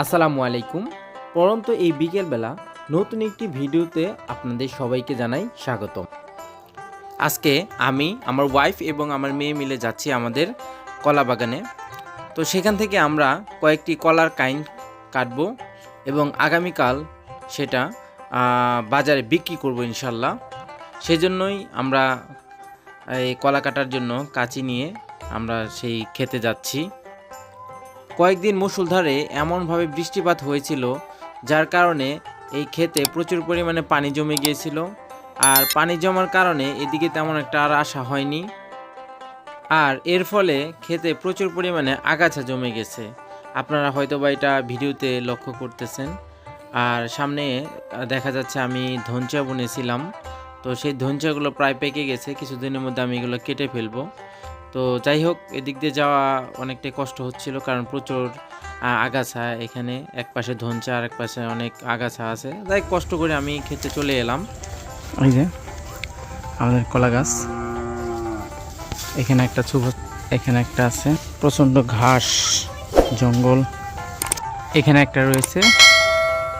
আসসালামু আলাইকুম। পরন্ত এই বিকেলবেলা নতুন একটি ভিডিওতে আপনাদের সবাইকে জানাই স্বাগতম। আজকে আমি, আমার ওয়াইফ এবং আমার মেয়ে মিলে যাচ্ছি আমাদের কলা বাগানে তো সেখান থেকে আমরা কয়েকটি কলার কাইন কাটবো এবং আগামীকাল সেটা বাজারে বিক্রি করব ইনশাল্লাহ। সেজন্যই আমরা এই কলা কাটার জন্য কাঁচি নিয়ে আমরা সেই খেতে যাচ্ছি। কয়েকদিন মুষলধারে এমনভাবে বৃষ্টিপাত হয়েছিল, যার কারণে এই ক্ষেতে প্রচুর পরিমাণে পানি জমে গিয়েছিল, আর পানি জমার কারণে এদিকে তেমন একটা আর আসা হয়নি। আর এর ফলে ক্ষেতে প্রচুর পরিমাণে আগাছা জমে গেছে। আপনারা হয়তো বা এটা ভিডিওতে লক্ষ্য করতেছেন। আর সামনে দেখা যাচ্ছে আমি ধনচা বুনেছিলাম। তো সেই ধনচাগুলো প্রায় পেকে গেছে, কিছুদিনের মধ্যে আমি এগুলো কেটে ফেলব। তো যাই হোক এদিক দিয়ে যাওয়া অনেকটাই কষ্ট হচ্ছিল কারণ প্রচুর আগাছা এখানে। এক পাশে ধনচা আর এক পাশে অনেক আগাছা আছে। তাই কষ্ট করে আমি খেতে চলে এলাম। এই যে আমাদের কলা গাছ। এখানে একটা ছোট এখানে একটা আছে। প্রচণ্ড ঘাস জঙ্গল। এখানে একটা রয়েছে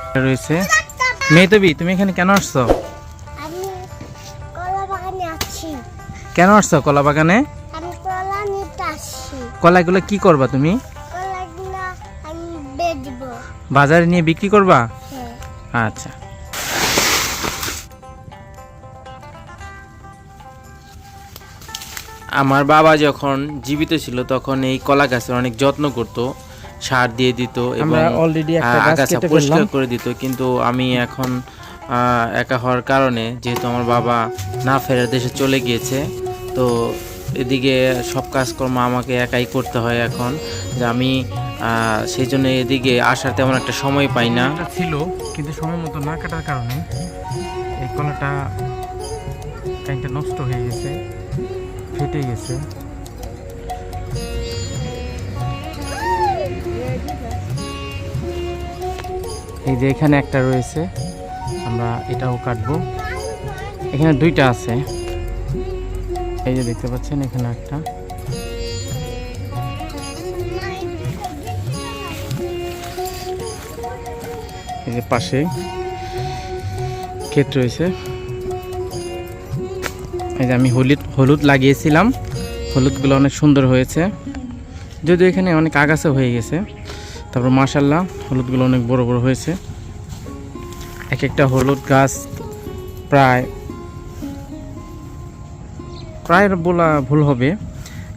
একটা রয়েছে। মেহতবি তুমি এখানে কেন আসছো? আমি কলা বাগানে আছি। কেন আসছো কলা বাগানে? কলাগুলো কি করবা তুমি? কলাগুলো আমি বেচবো। বাজারে নিয়ে বিক্রি করবা? হ্যাঁ। আচ্ছা। আমার বাবা যখন জীবিত ছিল তখন এই কলা গাছের অনেক যত্ন করত সার দিয়ে দিত এবং অলরেডি একটা গাছ আগাছা কেটে পরিষ্কার করে দিত। কিন্তু আমি এখন আহ, একা হওয়ার কারণে যেহেতু আমার বাবা না ফেরার দেশে চলে গিয়েছে তো এদিকে সব কাজকর্ম আমাকে একাই করতে হয় এখন। যে আমি সেই জন্য এদিকে আসার তেমন একটা সময় পাই না। ছিল, কিন্তু সময় মতো না কাটার কারণে এই কলাটা কাইনটা নষ্ট হয়ে গেছে, ফেটে গেছে। এই যে এখানে একটা রয়েছে, আমরা এটাও কাটবো। এখানে দুইটা আছে। এই যে দেখতে পাচ্ছেন এখানে একটা। এই যে পাশে ক্ষেত রয়েছে। এই যে আমি হলুদ হলুদ লাগিয়েছিলাম। হলুদগুলো অনেক সুন্দর হয়েছে। যদিও এখানে অনেক আগাছা হয়ে গেছে। তারপর মাশাল্লাহ হলুদগুলো অনেক বড় বড় হয়েছে। এক একটা হলুদ গাছ প্রায় প্রায় বলা ভুল হবে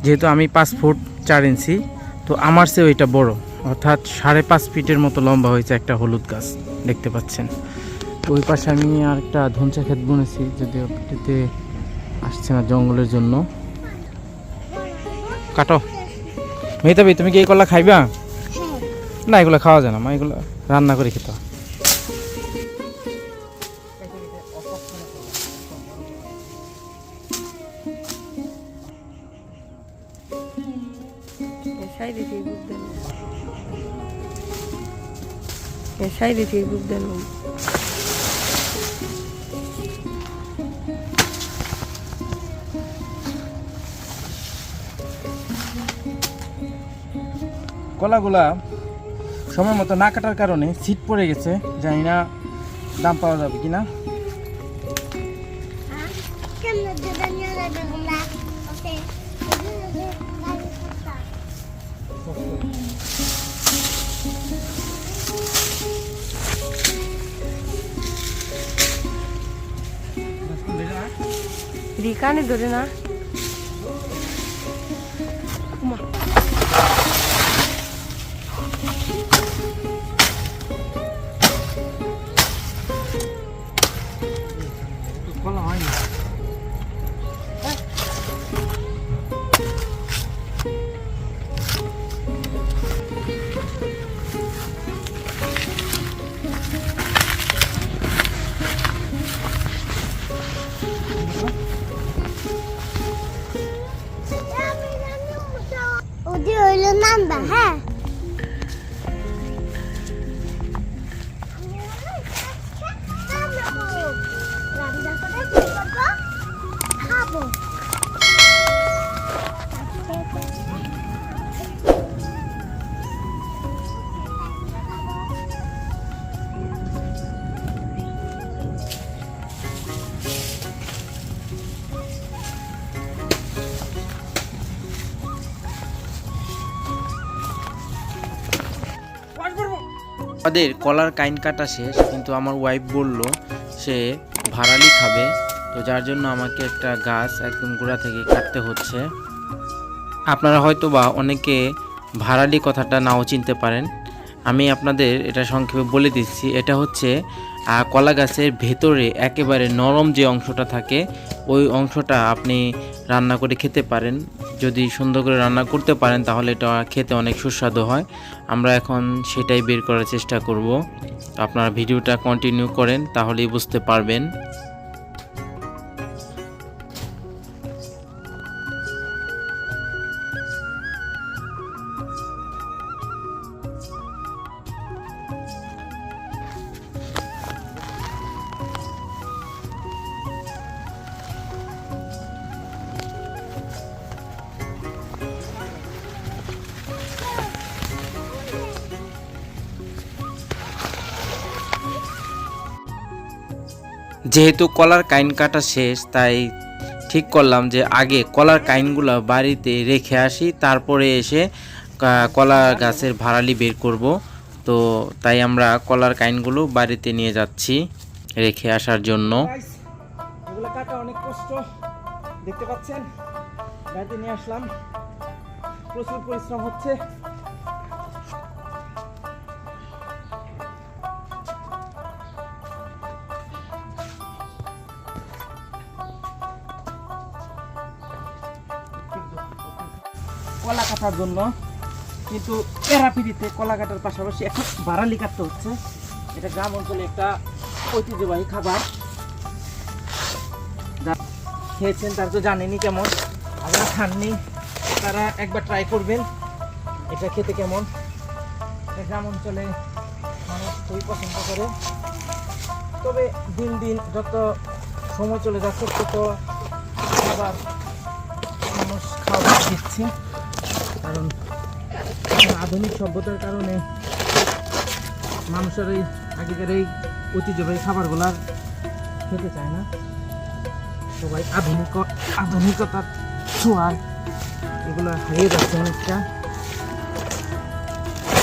যেহেতু আমি পাঁচ ফুট চার ইঞ্চি তো আমার চেয়েও এটা বড়। অর্থাৎ সাড়ে পাঁচ ফিটের মতো লম্বা হয়েছে একটা হলুদ গাছ দেখতে পাচ্ছেন। তো ওই পাশে আমি আর একটা ধনচা ক্ষেত বুনেছি যদিও এটাতে আসছে না জঙ্গলের জন্য। কাটো। মেহতাবি তুমি কি এই কলা খাইবা? না এগুলো খাওয়া যায় না মা এগুলো রান্না করে খেতে সাইডে বুক দেন। সাইডে থেকে বুক দেন। কলাগুলা সময় মতো না কাটার কারণে সিট পড়ে গেছে জানি না দাম পাওয়া যাবে কিনা। রিকানে ধরে না। number, huh? আমাদের কলার কাইন কাটা শেষ, কিন্তু আমার ওয়াইফ বলল সে ভাড়ালি খাবে। তো যার জন্য আমাকে একটা গাছ একদম গোড়া থেকে কাটতে হচ্ছে। আপনারা হয়তো বা অনেকে ভাড়ালি কথাটা নাও চিনতে পারেন। আমি আপনাদের এটা সংক্ষেপে বলে দিচ্ছি। এটা হচ্ছে কলা গাছের ভেতরে একেবারে নরম যে অংশটা থাকে, ওই অংশটা আপনি রান্না করে খেতে পারেন। যদি সুন্দর করে রান্না করতে পারেন, তাহলে এটা খেতে অনেক সুস্বাদু হয়। আমরা এখন সেটাই বের করার চেষ্টা করব। আপনারা ভিডিওটা কন্টিনিউ করেন, তাহলেই বুঝতে পারবেন। যেহেতু কলার কাইন কাটা শেষ, তাই ঠিক করলাম যে আগে কলার কাইনগুলো বাড়িতে রেখে আসি, তারপরে এসে কলা গাছের ভাড়ালি বের করব। তো তাই আমরা কলার কাইনগুলো বাড়িতে নিয়ে যাচ্ছি রেখে আসার জন্য। দেখতে পাচ্ছেন? বাড়িতে নিয়ে আসলাম। প্রচুর পরিশ্রম হচ্ছে। কলা কাটার জন্য কিন্তু প্যারাপিডিতে কলা কাটার পাশাপাশি এখন বারালি কাটতে হচ্ছে। এটা গ্রাম অঞ্চলে একটা ঐতিহ্যবাহী খাবার। খেয়েছেন তারা তো জানেনি কেমন। যারা খাননি, তারা একবার ট্রাই করবেন, এটা খেতে কেমন। গ্রাম অঞ্চলে মানুষ খুবই পছন্দ করে। তবে দিন দিন যত সময় চলে যাচ্ছে, তত খাবার মানুষ খাওয়া দিচ্ছে। কারণ আধুনিক সভ্যতার কারণে মানুষের এই আগেকার এই ঐতিহ্যবাহী খাবারগুলো আর খেতে চায় না। সবাই আধুনিক, আধুনিকতার ছোঁয়ায় এগুলো হারিয়ে যাচ্ছে অনেকটা।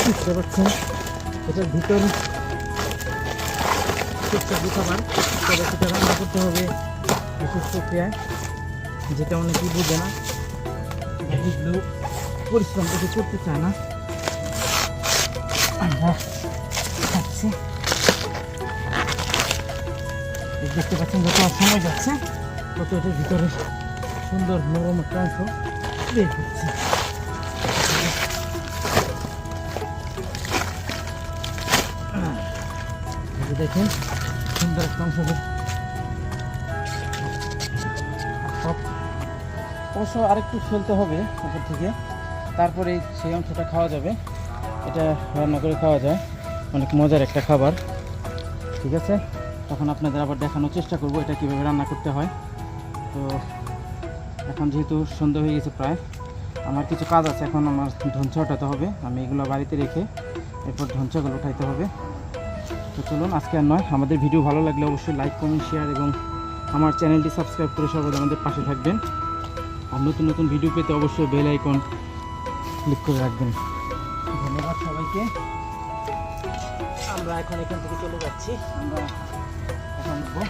বুঝতে পারছেন? এটার ভিতরে সুস্বাদু খাবার, তবে সেটা রান্না করতে হবে বিশেষ প্রক্রিয়ায়, যেটা অনেকেই বুঝে না। বুঝলেও পরিশ্রম কিছু করতে চায় না। আমরা খাচ্ছি দেখতে পাচ্ছেন যত সময় যাচ্ছে তত এটার ভিতরে সুন্দর নরম একটা অংশ বের যে দেখেন, সুন্দর একটা অংশ আরেকটু ফেলতে হবে উপর থেকে। তারপরে সেই অংশটা খাওয়া যাবে। এটা রান্না করে খাওয়া যায়। অনেক মজার একটা খাবার। ঠিক আছে? তখন আপনাদের আবার দেখানোর চেষ্টা করব এটা কীভাবে রান্না করতে হয়। তো এখন যেহেতু সন্ধ্যা হয়ে গেছে প্রায়, আমার কিছু কাজ আছে। এখন আমার ধনচা ওঠাতে হবে। আমি এগুলো বাড়িতে রেখে এরপর ধনচাগুলো উঠাইতে হবে। তো চলুন, আজকে আর নয়। আমাদের ভিডিও ভালো লাগলে অবশ্যই লাইক কমেন্ট শেয়ার এবং আমার চ্যানেলটি সাবস্ক্রাইব করে সবাই আমাদের পাশে থাকবেন। আর নতুন নতুন ভিডিও পেতে অবশ্যই বেল আইকন ক্লিক করে রাখবেন। ধন্যবাদ সবাইকে। আমরা এখন এখান থেকে চলে যাচ্ছি। আমরা এখন